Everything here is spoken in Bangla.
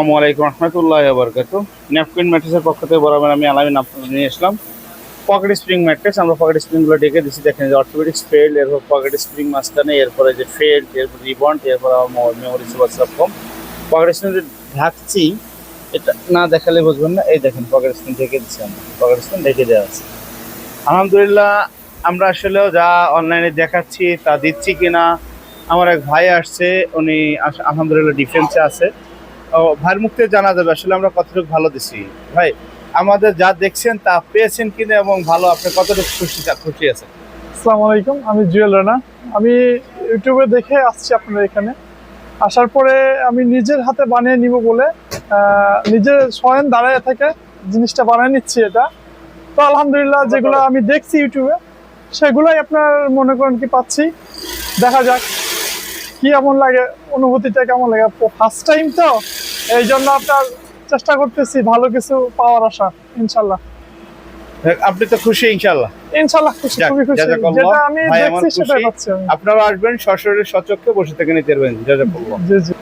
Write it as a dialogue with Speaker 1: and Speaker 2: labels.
Speaker 1: আসসালামু আলাইকুম রহমতুল্লাহ বরকাত ন্যাপকিন ম্যাট্রেসের পক্ষ থেকে বরাবর আমি আলামিন আপনাদের নিয়ে আসলাম পকেট স্প্রিং ম্যাট্রেস, আমরা পকেট স্প্রিংগুলো ডেকে দিচ্ছি দেখেন যে অর্থোপেডিক্স ফেল্ড এরপর পকেট স্প্রিং মাঝখানে, এরপরে যে ফেল্ড এরপর রিবন্ড, এরপর মেমোরি সুপার সব কম পকেট স্প্রিং ঢাকছি, এটা না দেখালে বুঝবেন না। এই দেখেন, পকেট স্প্রিং ঢেকে দিচ্ছি আমরা। পকেট স্প্রিং ঢেকে দেওয়া আছে। আলহামদুলিল্লাহ, আমরা আসলেও যা অনলাইনে দেখাচ্ছি তা দিচ্ছি কিনা, আমার এক ভাই আসছে, উনি আলহামদুলিল্লাহ ডিফেন্সে আছে। ভাইয়ের মুখ থেকে জানা যাবে, আসলে আমরা কতটুকু ভালো দিছি। ভাই, আমাদের যা দেখছেন তা পেয়েছেন কিনা এবং ভালো, আপনি কতটুকু খুশি খুশি আছেন?
Speaker 2: আসসালামু আলাইকুম, আমি জুয়েল রানা। আমি ইউটিউবে দেখে আসছি আপনার এখানে। আসার পরে আমি নিজের হাতে বানিয়ে নিব বলে নিজের নিজে স্বয়ং দাঁড়ায় থেকে জিনিসটা বানিয়ে নিচ্ছি এটা। তো আলহামদুলিল্লাহ, যেগুলো আমি দেখছি ইউটিউবে, সেগুলোই আপনার মনে করেন কি পাচ্ছি। দেখা যাক। কি এমন লাগে? অনুভূতিটা কেমন লাগে? ফার্স্ট টাইম তো? এই জন্য আপনার চেষ্টা করতেছি ভালো কিছু পাওয়ার আশা ইনশাল্লাহ।
Speaker 1: আপনি তো খুশি ইনশাল্লাহ।
Speaker 2: ইনশাল্লাহ খুশি খুবই খুশি। যেটা আমি দেখছি
Speaker 1: সেটা।
Speaker 2: পাচ্ছি
Speaker 1: আপনারা আসবেন সশরীরে সচক্ষে বসে থেকে নিতে পারবেন যা
Speaker 2: জি জি।